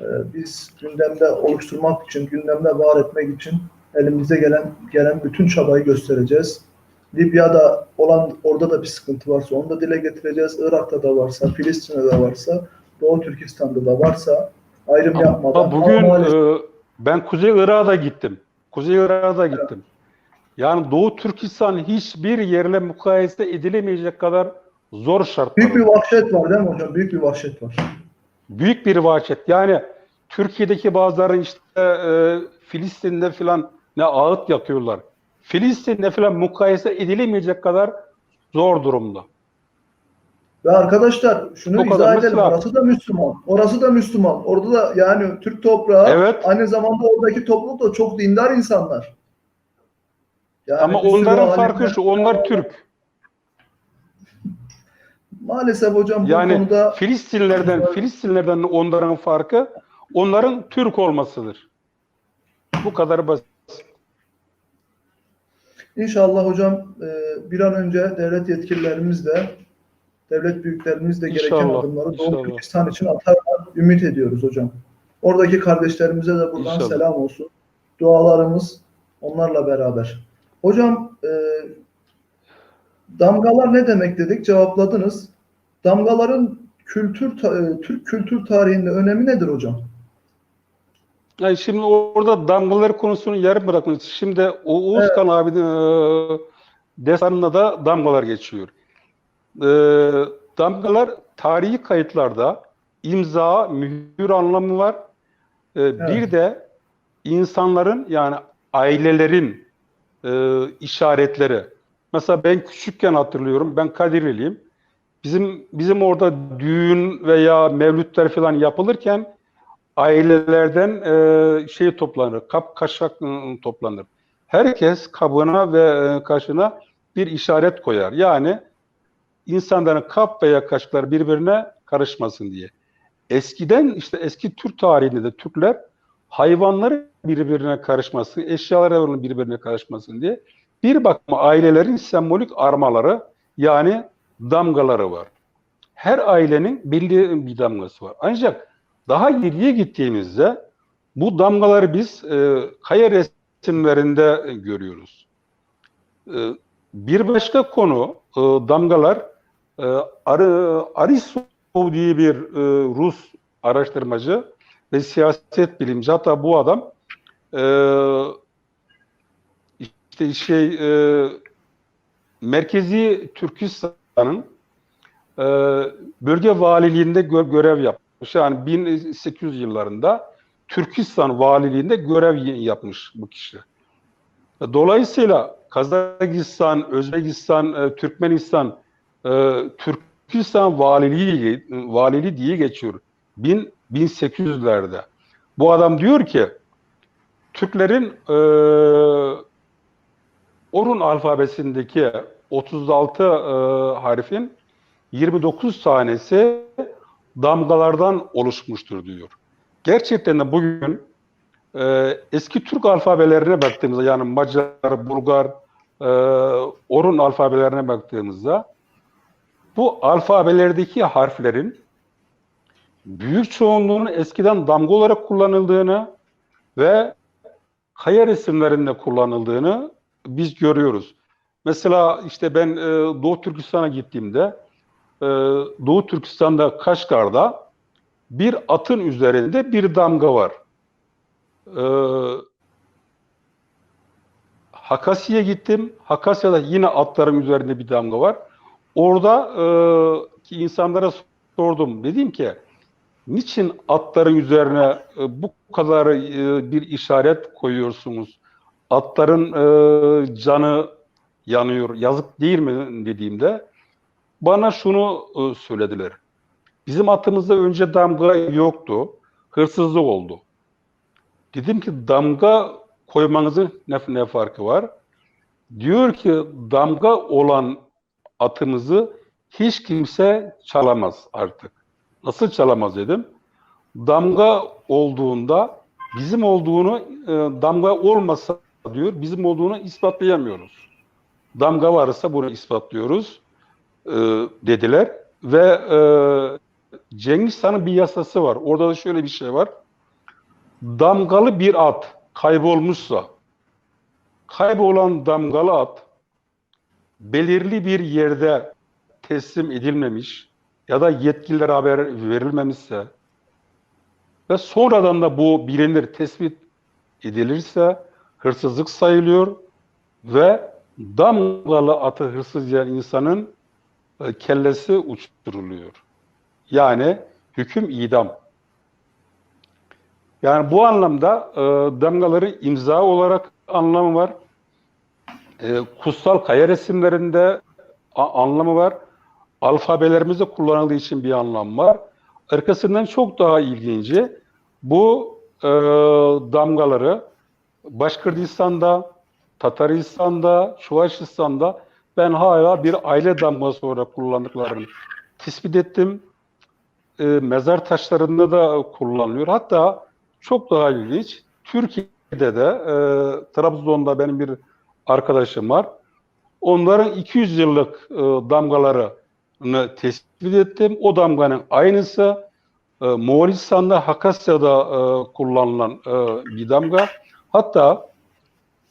Ee, biz gündemde oluşturmak için, gündemde var etmek için elimize gelen gelen bütün çabayı göstereceğiz. Libya'da olan orada da bir sıkıntı varsa onu da dile getireceğiz. Irak'ta da varsa, Filistin'de de varsa, Doğu Türkistan'da da varsa ayrım yapmadan. Ama bugün Ama e, ben Kuzey Irak'a da gittim. Kuzey Irak'a da gittim. Yani Doğu Türkistan hiçbir yerle mukayese edilemeyecek kadar zor şartlar. büyük bir vahşet var değil mi hocam? Büyük bir vahşet var. Büyük bir vahşet. Yani Türkiye'deki bazıları işte e, Filistin'de filan ne ağıt yakıyorlar. Filistin'de filan mukayese edilemeyecek kadar zor durumda. Ve arkadaşlar şunu O izah edelim. Mesela- Orası da Müslüman. Orası da Müslüman. Orada da yani Türk toprağı Evet. aynı zamanda oradaki topluluk da çok dindar insanlar. Yani Ama onların farkı şu, onlar Türk. Maalesef hocam bu Yani konuda Filistinlerden Filistinlerden onların farkı onların Türk olmasıdır. Bu kadar basit. İnşallah hocam e, bir an önce devlet yetkililerimiz de devlet büyüklerimiz de gereken İnşallah, adımları Doğu inşallah. Türkistan için atarlar. Ümit ediyoruz hocam. Oradaki kardeşlerimize de buradan İnşallah. selam olsun. Dualarımız onlarla beraber. Hocam e, damgalar ne demek dedik cevapladınız. Damgaların kültür e, Türk kültür tarihinde önemi nedir hocam? Yani şimdi orada damgalar konusunu yarım bırakmış. Şimdi o Oğuzkan abinin e, destanında da damgalar geçiyor. E, damgalar tarihi kayıtlarda imza, mühür anlamı var. E, Bir de insanların yani ailelerin e, işaretleri. Mesela ben küçükken hatırlıyorum. Ben Kadirliyim. Bizim bizim orada düğün veya mevlütler falan yapılırken ailelerden e, şey toplanır, kap kaşak ı, toplanır. Herkes kabına ve e, kaşına bir işaret koyar. Yani insanların kap veya kaşıklar birbirine karışmasın diye. Eskiden işte eski Türk tarihinde de Türkler hayvanları birbirine karışmasın, eşyaları birbirine karışmasın diye bir bakıma ailelerin sembolik armaları yani damgaları var. Her ailenin belli bir damgası var. Ancak daha geriye gittiğimizde bu damgaları biz e, kaya resimlerinde görüyoruz. E, bir başka konu e, damgalar e, Ar Arisov diye bir e, Rus araştırmacı ve siyaset bilimci hatta bu adam e, işte şey e, Merkezi Türkistan'ın e, bölge valiliğinde gö- görev yapmış. Yani 1800 yıllarında Türkistan valiliğinde görev yapmış bu kişi. Dolayısıyla Kazakistan, Özbekistan, e, Türkmenistan, e, Türkistan valiliği, valiliği diye geçiyor. 1000, 1800'lerde. Bu adam diyor ki Türklerin e, Orun alfabesindeki 36 e, harfin 29 tanesi damgalardan oluşmuştur diyor. Gerçekten de bugün e, eski Türk alfabelerine baktığımızda yani Macar, Bulgar, e, Orun alfabelerine baktığımızda bu alfabelerdeki harflerin büyük çoğunluğunun eskiden damga olarak kullanıldığını ve kaya resimlerinde kullanıldığını biz görüyoruz. Mesela işte ben e, Doğu Türkistan'a gittiğimde e, Doğu Türkistan'da Kaşgar'da bir atın üzerinde bir damga var. E, Hakasya'ya gittim. Hakasya'da yine atların üzerinde bir damga var. Orada e, ki insanlara sordum. Dedim ki niçin atların üzerine e, bu kadar e, bir işaret koyuyorsunuz? Atların e, canı yanıyor. Yazık değil mi dediğimde bana şunu e, söylediler. Bizim atımızda önce damga yoktu. Hırsızlık oldu. Dedim ki damga koymanızın ne, ne farkı var? Diyor ki damga olan atımızı hiç kimse çalamaz artık. Nasıl çalamaz dedim. Damga olduğunda bizim olduğunu e, damga olmasa diyor bizim olduğunu ispatlayamıyoruz. Damga varsa bunu ispatlıyoruz e, dediler ve e, Cengiz Han'ın bir yasası var. Orada da şöyle bir şey var. damgalı bir at kaybolmuşsa, kaybolan damgalı at belirli bir yerde teslim edilmemiş ya da yetkililere haber verilmemişse ve sonradan da bu bilinir, tespit edilirse hırsızlık sayılıyor ve damgalı atı hırsız yiyen insanın e, kellesi uçturuluyor. Yani hüküm idam. Yani bu anlamda e, damgaları imza olarak anlamı var. E, kutsal kaya resimlerinde a- anlamı var. Alfabelerimizde kullanıldığı için bir anlam var. Arkasından çok daha ilginci bu e, damgaları Başkırdistan'da, Tataristan'da, Çuvaşistan'da ben hala bir aile damgası olarak kullandıklarını tespit ettim. E, mezar taşlarında da kullanılıyor. Hatta çok daha ilginç, Türkiye'de de e, Trabzon'da benim bir arkadaşım var. Onların 200 yıllık e, damgalarını tespit ettim. O damganın aynısı e, Moğolistan'da, Hakasya'da e, kullanılan e, bir damga. Hatta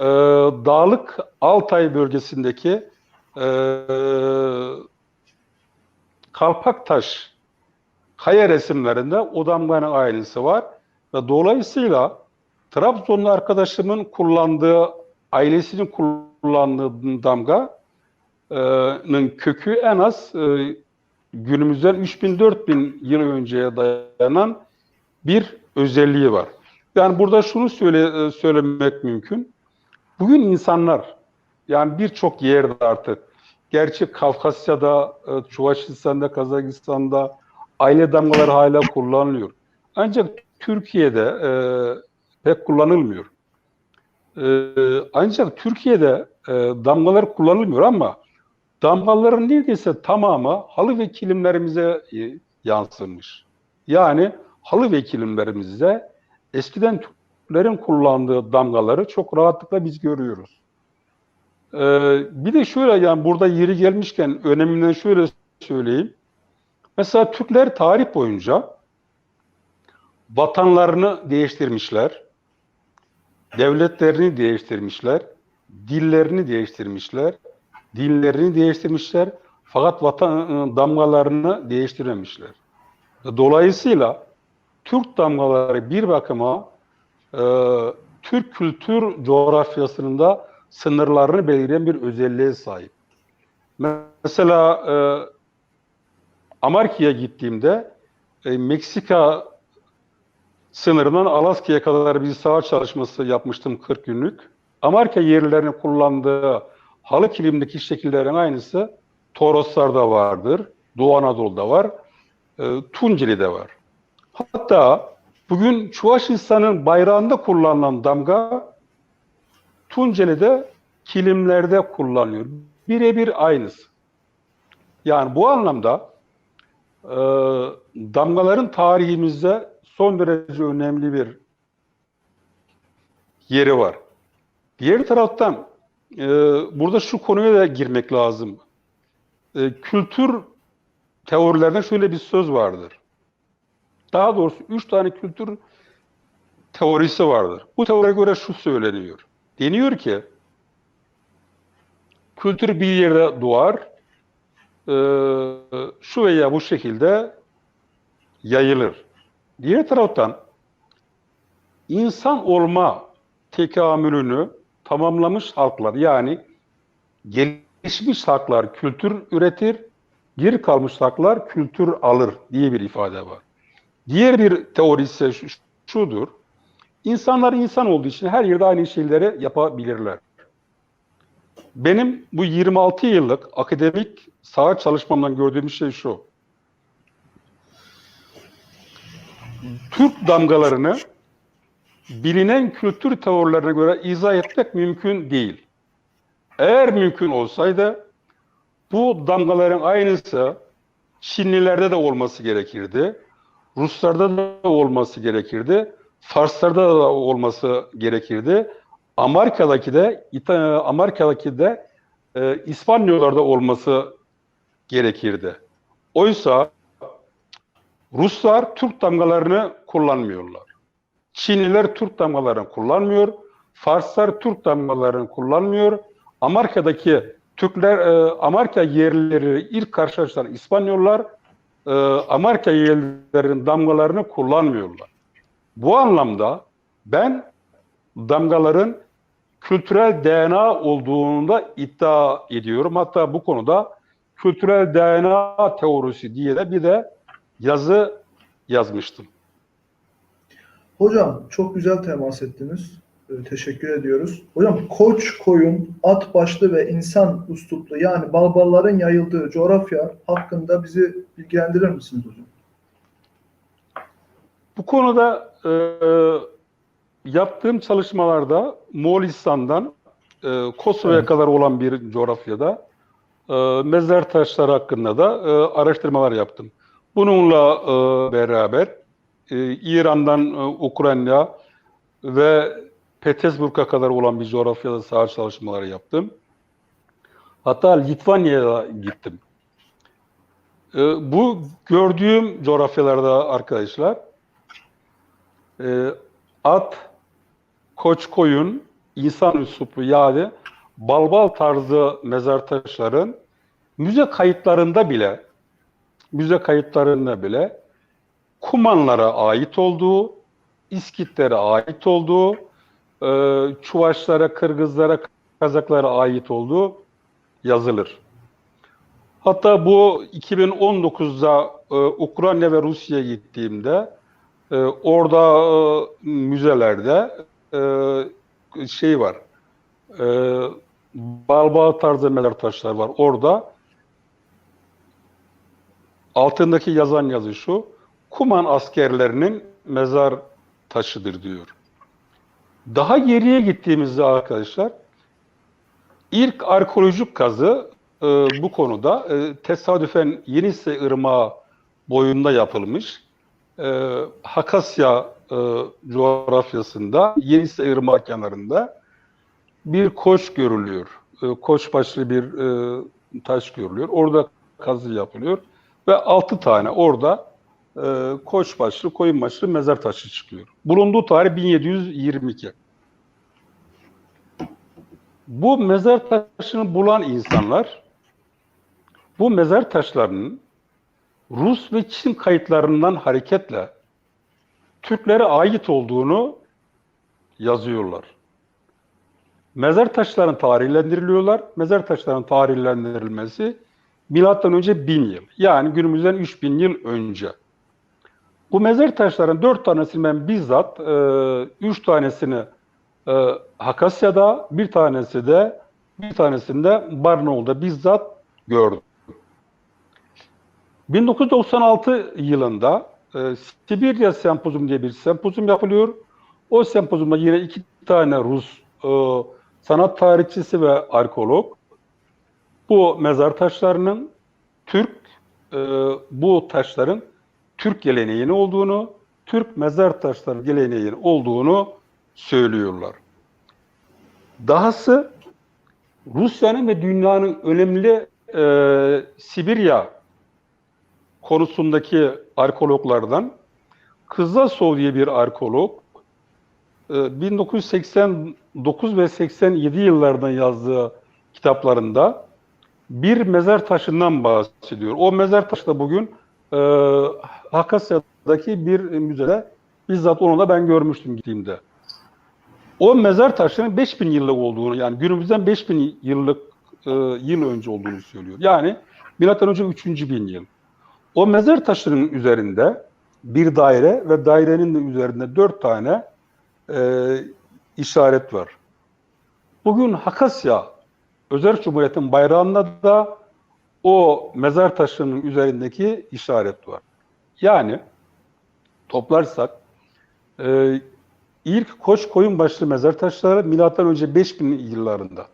e, Dağlık Altay bölgesindeki e, Kalpaktaş kaya resimlerinde o damganın aynısı var. Ve dolayısıyla Trabzonlu arkadaşımın kullandığı, ailesinin kullandığı damganın kökü en az e, günümüzden 3000-4000 yıl önceye dayanan bir özelliği var. Yani burada şunu söyle, e, söylemek mümkün. Bugün insanlar yani birçok yerde artık gerçi Kafkasya'da, e, Çuvaşistan'da, Kazakistan'da aile damgaları hala kullanılıyor. Ancak Türkiye'de e, pek kullanılmıyor. E, ancak Türkiye'de e, damgalar kullanılmıyor ama damgaların neredeyse tamamı halı ve kilimlerimize e, yansımış. Yani halı ve kilimlerimizde eskiden Türklerin kullandığı damgaları çok rahatlıkla biz görüyoruz. Ee, bir de şöyle yani burada yeri gelmişken öneminden şöyle söyleyeyim. Mesela Türkler tarih boyunca vatanlarını değiştirmişler, devletlerini değiştirmişler, dillerini değiştirmişler, dinlerini değiştirmişler fakat vatan damgalarını değiştirememişler. Dolayısıyla Türk damgaları bir bakıma e, Türk kültür coğrafyasında sınırlarını belirleyen bir özelliğe sahip. Mesela e, Amerika'ya gittiğimde e, Meksika sınırından Alaska'ya kadar bir saha çalışması yapmıştım 40 günlük. Amerika yerlilerinin kullandığı halı kilimdeki şekillerin aynısı Toroslar'da vardır, Doğu Anadolu'da var, e, Tunceli'de var. Hatta bugün Çuvaşistan'ın bayrağında kullanılan damga Tunceli'de kilimlerde kullanılıyor. Birebir aynısı. Yani bu anlamda e, damgaların tarihimizde son derece önemli bir yeri var. Diğer taraftan e, burada şu konuya da girmek lazım. E, kültür teorilerinde şöyle bir söz vardır. Daha doğrusu üç tane kültür teorisi vardır. Bu teoriye göre şu söyleniyor. Deniyor ki kültür bir yerde doğar, e, şu veya bu şekilde yayılır. Diğer taraftan insan olma tekamülünü tamamlamış halklar yani gelişmiş halklar kültür üretir, geri kalmış halklar kültür alır diye bir ifade var. Diğer bir teori ise şu- şudur. İnsanlar insan olduğu için her yerde aynı şeyleri yapabilirler. Benim bu 26 yıllık akademik saha çalışmamdan gördüğüm şey şu. Türk damgalarını bilinen kültür teorilerine göre izah etmek mümkün değil. Eğer mümkün olsaydı bu damgaların aynısı Çinlilerde de olması gerekirdi. Ruslarda da olması gerekirdi. Farslarda da olması gerekirdi. Amerika'daki de İta- Amerika'daki de e, İspanyollarda olması gerekirdi. Oysa Ruslar Türk damgalarını kullanmıyorlar. Çinliler Türk damgalarını kullanmıyor. Farslar Türk damgalarını kullanmıyor. Amerika'daki Türkler, e, Amerika yerlileri ilk karşılaştıran İspanyollar e, Amerika yerlilerinin damgalarını kullanmıyorlar. Bu anlamda ben damgaların kültürel DNA olduğunu da iddia ediyorum. Hatta bu konuda kültürel DNA teorisi diye de bir de yazı yazmıştım. Hocam çok güzel temas ettiniz. Ee, Teşekkür ediyoruz. Hocam koç, koyun, at başlı ve insan üsluplu yani barbarların yayıldığı coğrafya hakkında bizi bilgilendirir misiniz hocam? Bu konuda e, yaptığım çalışmalarda Moğolistan'dan e, Kosova'ya Evet. kadar olan bir coğrafyada e, mezar taşları hakkında da e, araştırmalar yaptım. Bununla e, beraber e, İran'dan e, Ukrayna ve Petersburg'a kadar olan bir coğrafyada saha çalışmaları yaptım. Hatta Litvanya'ya gittim. E, bu gördüğüm coğrafyalarda arkadaşlar e, at, koç koyun, insan üsluplu yani balbal tarzı mezar taşların müze kayıtlarında bile müze kayıtlarında bile Kumanlara ait olduğu, İskitlere ait olduğu, e, Çuvaşlara, Kırgızlara, Kazaklara ait olduğu yazılır. Hatta bu 2019'da e, Ukrayna ve Rusya'ya gittiğimde e, orada e, müzelerde e, şey var. E, balbağ tarzı mezar taşlar var. Orada altındaki yazan yazı şu. Kuman askerlerinin mezar taşıdır diyor. Daha geriye gittiğimizde arkadaşlar ilk arkeolojik kazı e, bu konuda e, tesadüfen Yenisey Irmağı boyunda yapılmış. E, Hakasya e, coğrafyasında Yenisey Irmağı kenarında bir koç görülüyor. E, koç başlı bir e, taş görülüyor. Orada kazı yapılıyor ve altı tane orada e, koç başlı, koyun başlı mezar taşı çıkıyor. Bulunduğu tarih 1722. Bu mezar taşını bulan insanlar bu mezar taşlarının Rus ve Çin kayıtlarından hareketle Türklere ait olduğunu yazıyorlar. Mezar taşlarını tarihlendiriliyorlar. Mezar taşlarının tarihlendirilmesi milattan önce 1000 yıl. Yani günümüzden 3000 yıl önce. Bu mezar taşlarının dört tanesini ben bizzat, e, üç tanesini e, Hakasya'da, bir tanesi de bir tanesinde Barnaul'da bizzat gördüm. 1996 yılında e, Sibirya Sempozyum diye bir sempozyum yapılıyor. O sempozyumda yine iki tane Rus e, sanat tarihçisi ve arkeolog bu mezar taşlarının Türk e, bu taşların Türk geleneğinin olduğunu, Türk mezar taşları geleneğinin olduğunu söylüyorlar. Dahası Rusya'nın ve dünyanın önemli e, Sibirya konusundaki arkeologlardan Kızılsov diye bir arkeolog e, 1989 ve 87 yıllardan yazdığı kitaplarında bir mezar taşından bahsediyor. O mezar taşı da bugün e, Hakasya'daki bir müzede bizzat onu da ben görmüştüm gittiğimde. O mezar taşının 5000 yıllık olduğunu yani günümüzden 5000 yıllık e, yıl önce olduğunu söylüyor. Yani milattan önce 3000 yıl. O mezar taşının üzerinde bir daire ve dairenin de üzerinde dört tane e, işaret var. Bugün Hakasya Özel Cumhuriyet'in bayrağında da o mezar taşının üzerindeki işaret var. Yani toplarsak e, ilk koç koyun başlı mezar taşları milattan önce 5000 yıllarında.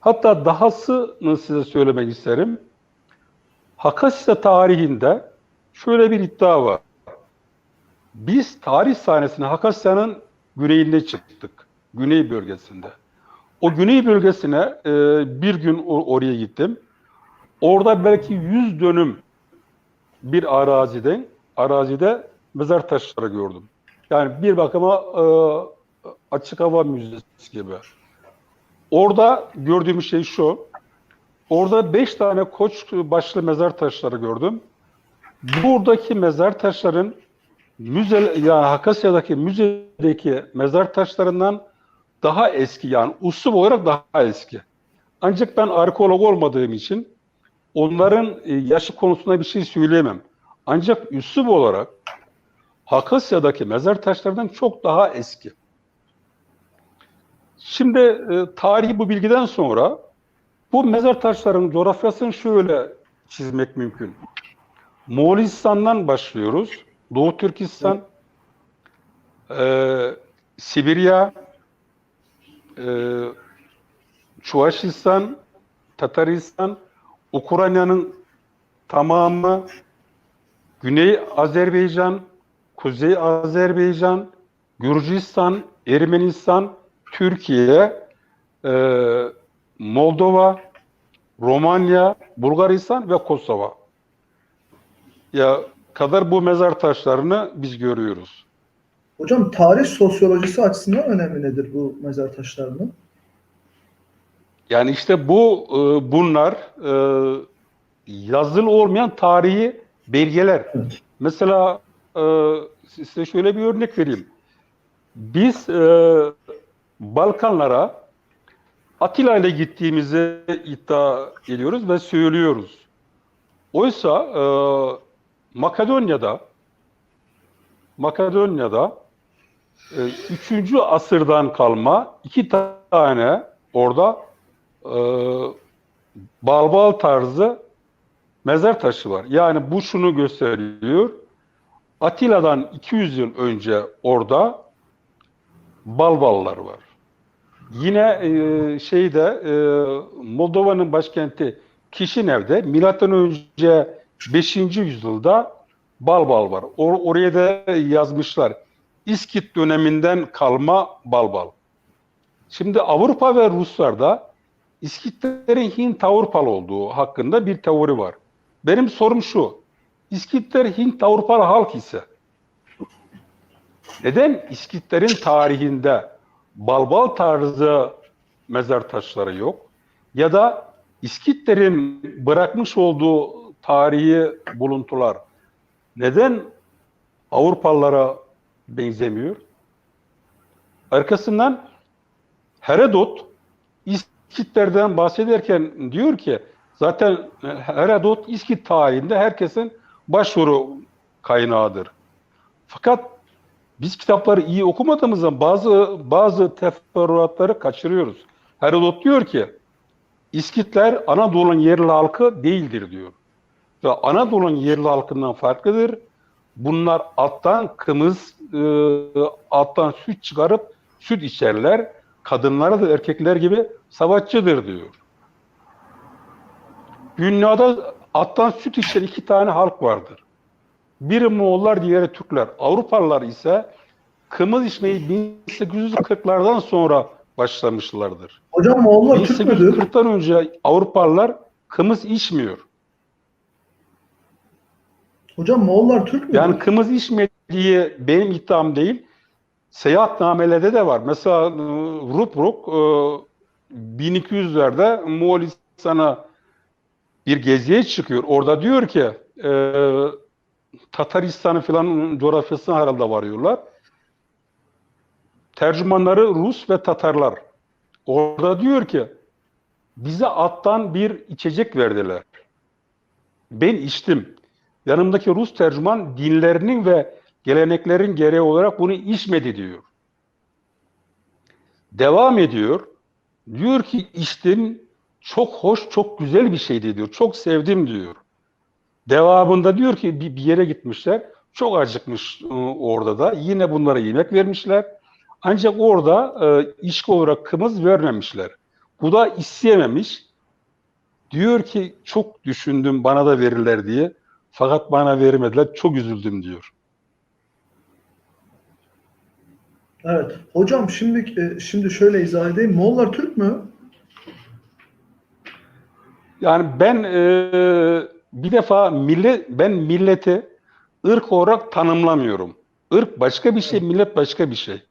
Hatta dahasını size söylemek isterim. Hakasya tarihinde şöyle bir iddia var. Biz tarih sahnesine Hakasya'nın güneyinde çıktık. Güney bölgesinde. O güney bölgesine e, bir gün o- oraya gittim. Orada belki 100 dönüm bir arazide, arazide mezar taşları gördüm. Yani bir bakıma e, açık hava müzesi gibi. Orada gördüğüm şey şu. Orada beş tane koç başlı mezar taşları gördüm. Buradaki mezar taşların müze yani Hakasya'daki müzedeki mezar taşlarından daha eski yani usul olarak daha eski. Ancak ben arkeolog olmadığım için onların e, yaşı konusunda bir şey söyleyemem. Ancak üslup olarak Hakasya'daki mezar taşlarından çok daha eski. Şimdi e, tarihi bu bilgiden sonra bu mezar taşlarının coğrafyasını şöyle çizmek mümkün. Moğolistan'dan başlıyoruz. Doğu Türkistan, e, Sibirya, e, Çuvaşistan, Tataristan, Ukrayna'nın tamamı, Güney Azerbaycan, Kuzey Azerbaycan, Gürcistan, Ermenistan, Türkiye, e, Moldova, Romanya, Bulgaristan ve Kosova. Ya kadar bu mezar taşlarını biz görüyoruz. Hocam tarih sosyolojisi açısından önemi nedir bu mezar taşlarının? Yani işte bu e, bunlar e, yazılı olmayan tarihi belgeler. Mesela e, size şöyle bir örnek vereyim. Biz e, Balkanlara Atilla ile gittiğimizi iddia ediyoruz ve söylüyoruz. Oysa e, Makedonya'da Makedonya'da e, 3. asırdan kalma iki tane orada e, balbal tarzı mezar taşı var. Yani bu şunu gösteriyor. Atilla'dan 200 yıl önce orada balballar var. Yine e, şeyde e, Moldova'nın başkenti Kişinev'de milattan önce 5. yüzyılda balbal var. Or- oraya da yazmışlar. İskit döneminden kalma balbal. Şimdi Avrupa ve Ruslarda İskitlerin Hint Avrupalı olduğu hakkında bir teori var. Benim sorum şu. İskitler Hint Avrupalı halk ise neden İskitlerin tarihinde balbal tarzı mezar taşları yok? Ya da İskitlerin bırakmış olduğu tarihi buluntular neden Avrupalılara benzemiyor? Arkasından Herodot İskitlerden bahsederken diyor ki zaten Herodot İskit tarihinde herkesin başvuru kaynağıdır. Fakat biz kitapları iyi okumadığımızdan bazı bazı teferruatları kaçırıyoruz. Herodot diyor ki İskitler Anadolu'nun yerli halkı değildir diyor. Ve Anadolu'nun yerli halkından farklıdır. Bunlar alttan kımız, e, alttan süt çıkarıp süt içerler. Kadınları da erkekler gibi savaşçıdır diyor. Dünyada alttan süt içen iki tane halk vardır. Biri Moğollar, diğeri Türkler. Avrupalılar ise kımız içmeyi 1840'lardan sonra başlamışlardır. Hocam Moğollar Türk müdür? 1840'tan önce Avrupalılar kımız içmiyor. Hocam Moğollar Türk müdür? Yani kımız içmediği benim iddiam değil. Seyahatnamelerde de var. Mesela e, Rupruk e, 1200'lerde Moğolistan'a bir geziye çıkıyor. Orada diyor ki e, Tataristan'ın filan coğrafyasına herhalde varıyorlar. Tercümanları Rus ve Tatarlar. Orada diyor ki bize attan bir içecek verdiler. Ben içtim. Yanımdaki Rus tercüman dinlerinin ve geleneklerin gereği olarak bunu içmedi diyor. Devam ediyor. Diyor ki içtim çok hoş, çok güzel bir şeydi diyor. Çok sevdim diyor. Devamında diyor ki bir, yere gitmişler. Çok acıkmış e, orada da. Yine bunlara yemek vermişler. Ancak orada e, içki olarak kımız vermemişler. Bu da isteyememiş. Diyor ki çok düşündüm bana da verirler diye. Fakat bana vermediler. Çok üzüldüm diyor. Evet. Hocam şimdi e, şimdi şöyle izah edeyim. Moğollar Türk mü? Yani ben e, bir defa millet ben milleti ırk olarak tanımlamıyorum. Irk başka bir şey, millet başka bir şey.